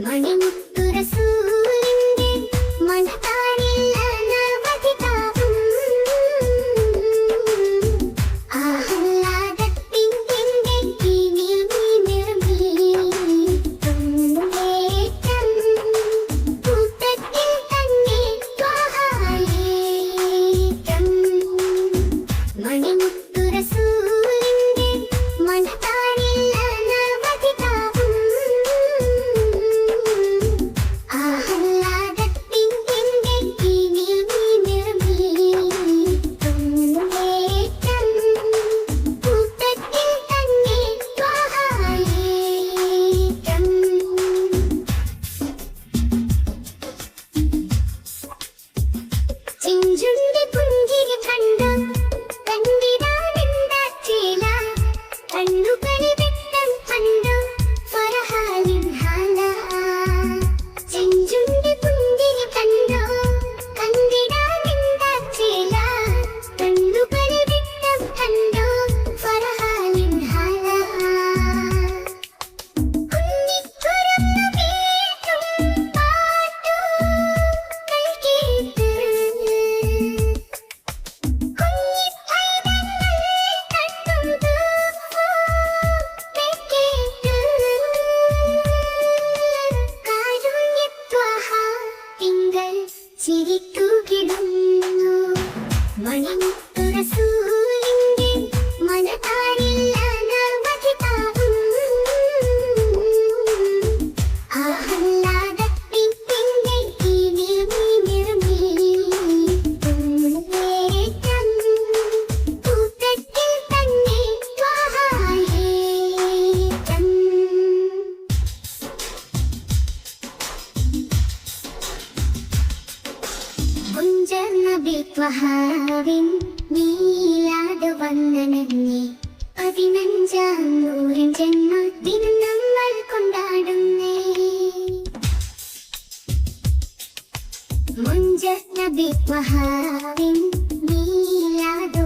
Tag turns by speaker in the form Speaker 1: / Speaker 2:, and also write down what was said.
Speaker 1: マリンプレス爱你。നബിത്വഹാവിൻ നീലാതെ വന്നനഞ്ഞി. പതിനഞ്ചാം നൂറിൻ ജന്മദിനം നമ്മൾ കൊണ്ടാടുന്നേ. മുഞ്ച നബിത്വഹാവിൻ നീലാതെ